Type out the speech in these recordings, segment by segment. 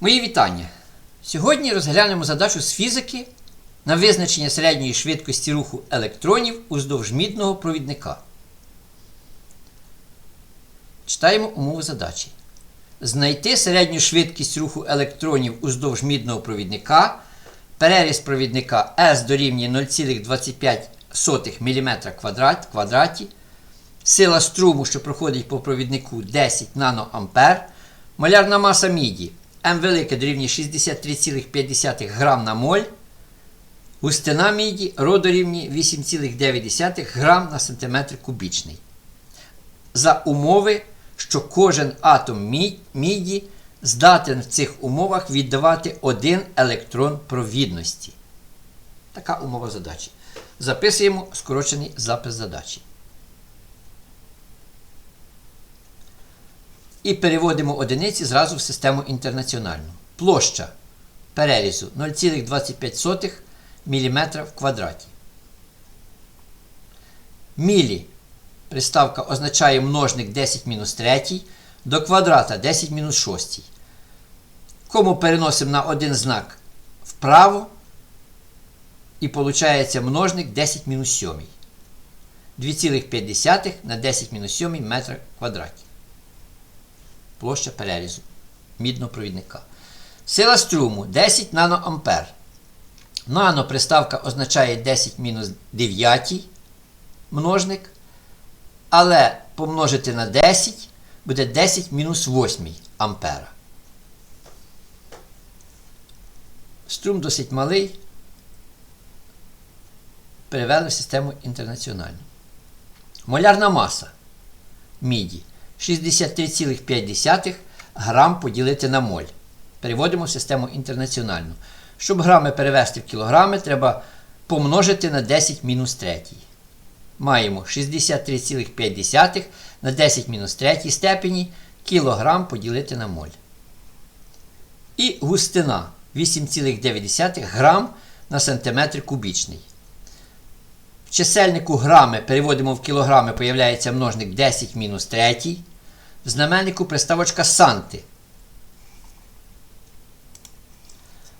Мої вітання! Сьогодні розглянемо задачу з фізики на визначення середньої швидкості руху електронів уздовж мідного провідника. Читаємо умови задачі. Знайти середню швидкість руху електронів уздовж мідного провідника. Переріз провідника S дорівнює 0,25 мм квадрат, квадраті. Сила струму, що проходить по провіднику 10 наноампер. Малярна маса міді М велике дорівнює 63,5 грам на моль. Густина міді ро дорівнює 8,9 грам на сантиметр кубічний. За умови, що кожен атом міді здатен в цих умовах віддавати один електрон провідності. Така умова задачі. Записуємо скорочений запис задачі. І переводимо одиниці зразу в систему інтернаціональну. Площа перерізу 0,25 мм в квадраті. Мілі. Приставка означає множник 10 мінус 3 до квадрата 10 мінус 6. Кому переносимо на один знак вправо. І виходить множник 10 мінус 7. 2,5 на 10 мінус 7 метра квадраті площа перерізу мідного провідника. Сила струму 10 наноампер. Нано приставка означає 10 мінус 9 множник. Але помножити на 10 буде 10 мінус 8 ампера. Струм досить малий. Перевели в систему інтернаціональну. Молярна маса міді 63,5 грам поділити на моль. Переводимо в систему інтернаціональну. Щоб грами перевести в кілограми, треба помножити на 10 мінус 3. Маємо 63,5 на 10 мінус 3 степені кілограм поділити на моль. І густина 8,9 грам на сантиметр кубічний. В чисельнику грами переводимо в кілограми, появляється множник 10 мінус 3. В знаменнику приставочка санти.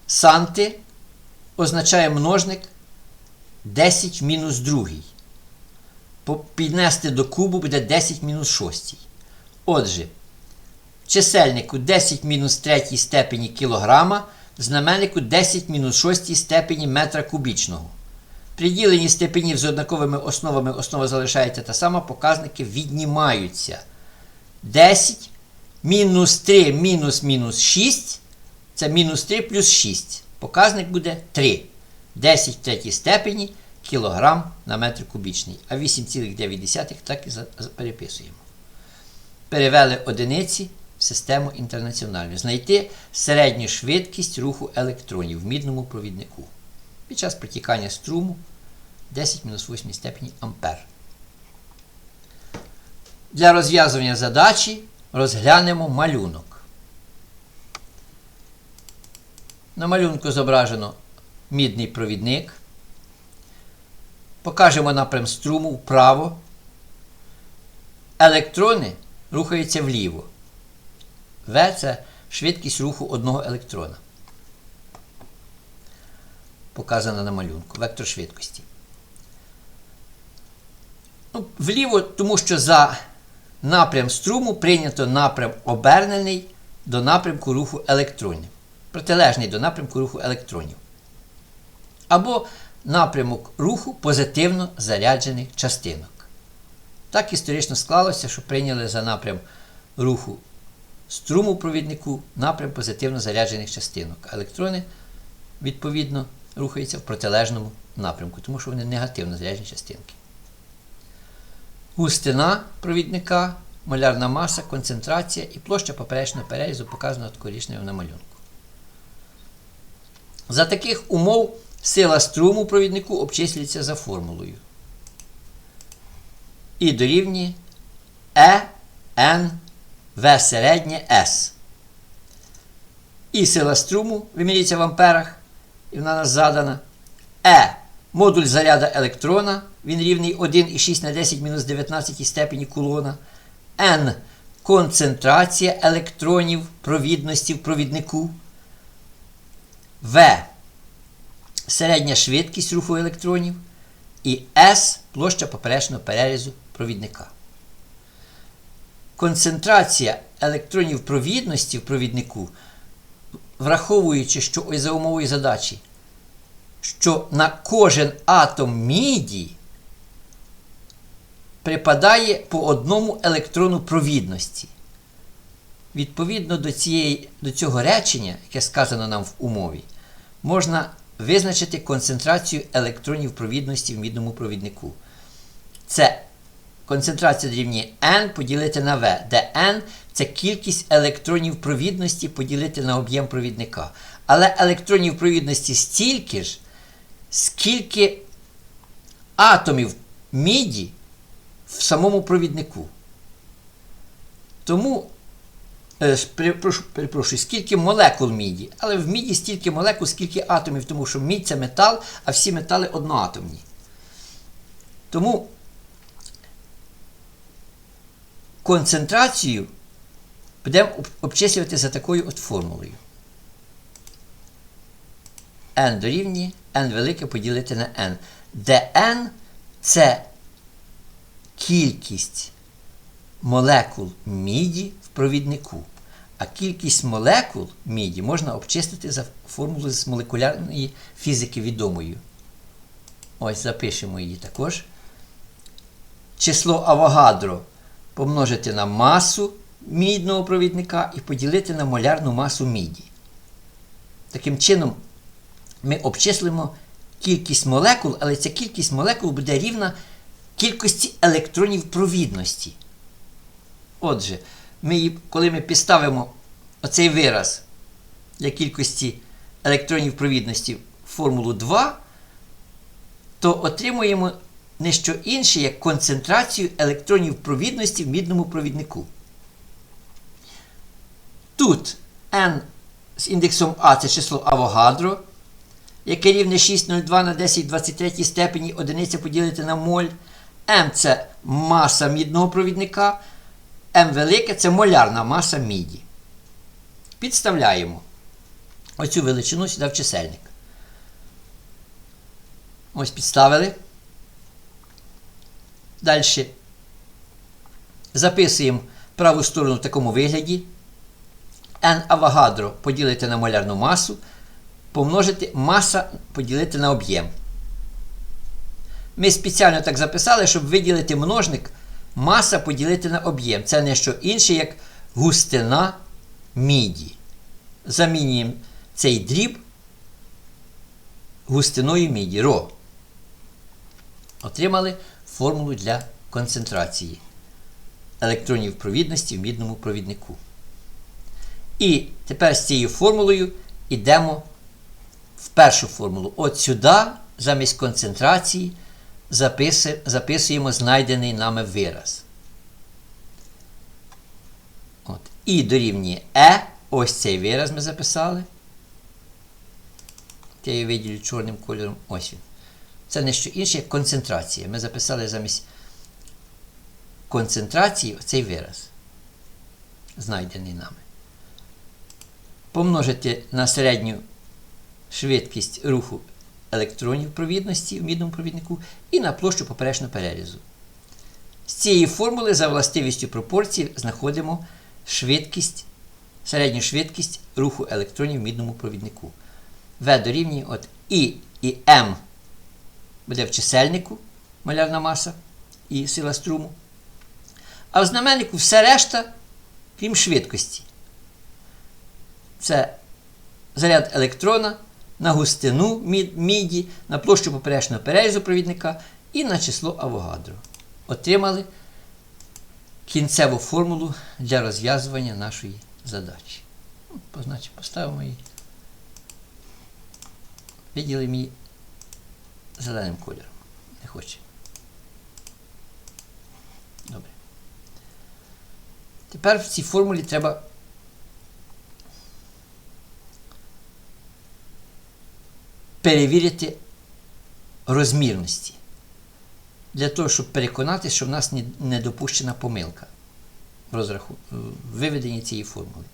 Санти означає множник 10 мінус 2. Піднести до кубу буде 10 мінус 6. Отже, в чисельнику 10 мінус 3 степені кілограма, в знаменнику 10 мінус 6 степені метра кубічного. При діленні степенів з однаковими основами основа залишається та сама, показники віднімаються. 10 мінус 3 мінус мінус 6 це мінус 3 плюс 6. Показник буде 3. 10 в третій степені кілограм на метр кубічний. А 8,9 так і переписуємо. Перевели одиниці в систему інтернаціональну. Знайти середню швидкість руху електронів в мідному провіднику під час протікання струму 10 мінус 8 степені ампер. Для розв'язування задачі розглянемо малюнок. На малюнку зображено мідний провідник. Покажемо напрям струму вправо. Електрони рухаються вліво. В це швидкість руху одного електрона. Показана на малюнку. Вектор швидкості. Ну, вліво, тому що за напрям струму прийнято напрям обернений до напрямку руху електронів. Протилежний до напрямку руху електронів. Або напрямок руху позитивно заряджених частинок. Так історично склалося, що прийняли за напрям руху струму провіднику напрям позитивно заряджених частинок. Електрони, відповідно, рухаються в протилежному напрямку, тому що вони негативно заряджені частинки. Густина провідника, малярна маса, концентрація і площа поперечного перерізу показано коричневим на малюнку. За таких умов сила струму провіднику обчислюється за формулою. І дорівнює E, N, V середнє S. І сила струму вимірюється в амперах, і вона нас задана. E модуль заряда електрона, він рівний 1,6 на 10 мінус 19 степені кулона. N концентрація електронів провідності в провіднику. В середня швидкість руху електронів і S площа поперечного перерізу провідника. Концентрація електронів провідності в провіднику, враховуючи, що за умовою задачі, що на кожен атом міді припадає по одному електрону провідності. Відповідно до, цієї, до цього речення, яке сказано нам в умові, можна визначити концентрацію електронів провідності в мідному провіднику. Це концентрація дорівнює n поділити на V, де n це кількість електронів провідності поділити на об'єм провідника. Але електронів провідності стільки ж, скільки атомів міді в самому провіднику. Тому, е, перепрошую, перепрошую, скільки молекул міді, але в міді стільки молекул, скільки атомів, тому що мідь це метал, а всі метали одноатомні. Тому концентрацію будемо обчислювати за такою от формулою. n дорівнює n велике поділити на n, де n це кількість молекул міді в провіднику. А кількість молекул міді можна обчистити за формулою з молекулярної фізики відомою. Ось запишемо її також. Число Авогадро помножити на масу мідного провідника і поділити на молярну масу міді. Таким чином, ми обчислимо кількість молекул, але ця кількість молекул буде рівна кількості електронів провідності. Отже, ми, коли ми підставимо оцей вираз для кількості електронів провідності в формулу 2, то отримуємо не що інше, як концентрацію електронів провідності в мідному провіднику. Тут n з індексом А це число Авогадро, яке рівне 6,02 на 10 23 степені одиниця поділити на моль. М це маса мідного провідника. М велике це молярна маса міді. Підставляємо оцю величину сюди в чисельник. Ось підставили. Далі записуємо праву сторону в такому вигляді. N авогадро поділити на молярну масу, помножити маса поділити на об'єм. Ми спеціально так записали, щоб виділити множник маса поділити на об'єм. Це не що інше, як густина міді. Замінюємо цей дріб густиною міді. Ро. Отримали формулу для концентрації електронів провідності в мідному провіднику. І тепер з цією формулою йдемо в першу формулу. От сюди, замість концентрації, записуємо знайдений нами вираз. От. І дорівнює Е. Ось цей вираз ми записали. Я її виділю чорним кольором. Ось він. Це не що інше, як концентрація. Ми записали замість концентрації оцей вираз, знайдений нами. Помножити на середню швидкість руху електронів провідності в мідному провіднику і на площу поперечного перерізу. З цієї формули за властивістю пропорції знаходимо швидкість, середню швидкість руху електронів в мідному провіднику. В дорівнює от І і М буде в чисельнику малярна маса і сила струму. А в знаменнику все решта, крім швидкості. Це заряд електрона на густину міді, на площу поперечного перерізу провідника і на число Авогадро. Отримали кінцеву формулу для розв'язування нашої задачі. Ну, позначимо, поставимо її. Виділимо її зеленим кольором. Не хоче. Добре. Тепер в цій формулі треба перевірити розмірності. Для того, щоб переконатися, що в нас не допущена помилка в розраху... виведенні цієї формули.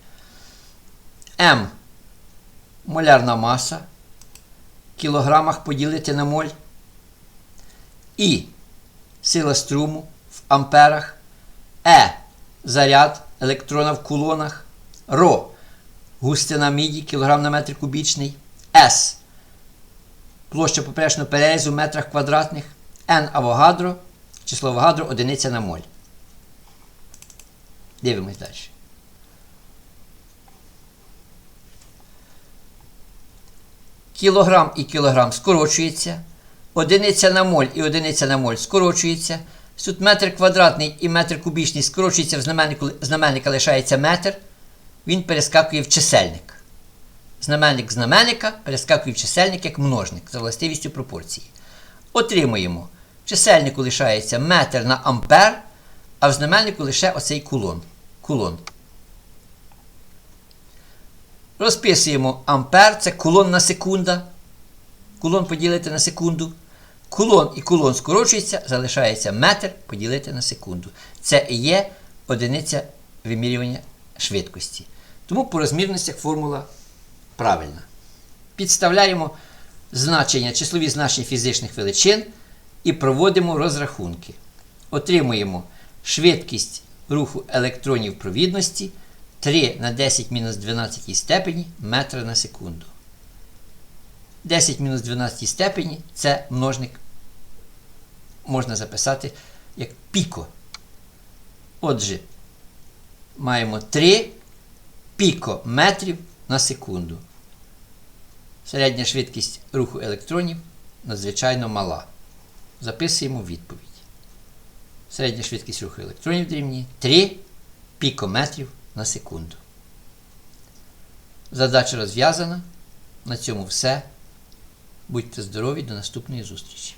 М молярна маса в кілограмах поділити на моль. І сила струму в амперах. Е. Заряд електрона в кулонах. Ро. Густина міді кілограм на метр кубічний. С. Площа поперечного перерізу в метрах квадратних. Н авогадро. Число авогадро одиниця на моль. Дивимось далі. Кілограм і кілограм скорочується. Одиниця на моль і одиниця на моль скорочується. Тут метр квадратний і метр кубічний скорочується в знаменнику, знаменника лишається метр. Він перескакує в чисельник. Знаменник знаменника перескакує в чисельник як множник за властивістю пропорції. Отримуємо. В чисельнику лишається метр на ампер, а в знаменнику лише оцей кулон. кулон. Розписуємо ампер, це кулон на секунда. Кулон поділити на секунду. Кулон і кулон скорочується, залишається метр поділити на секунду. Це і є одиниця вимірювання швидкості. Тому по розмірностях формула правильна. Підставляємо значення, числові значення фізичних величин і проводимо розрахунки. Отримуємо швидкість руху електронів провідності 3 на 10 мінус 12 степені метра на секунду. 10 мінус 12 степені це множник можна записати як піко. Отже, маємо 3 пікометрів на секунду. Середня швидкість руху електронів надзвичайно мала. Записуємо відповідь. Середня швидкість руху електронів дорівнює 3 пікометрів на секунду. Задача розв'язана. На цьому все. Будьте здорові, до наступної зустрічі!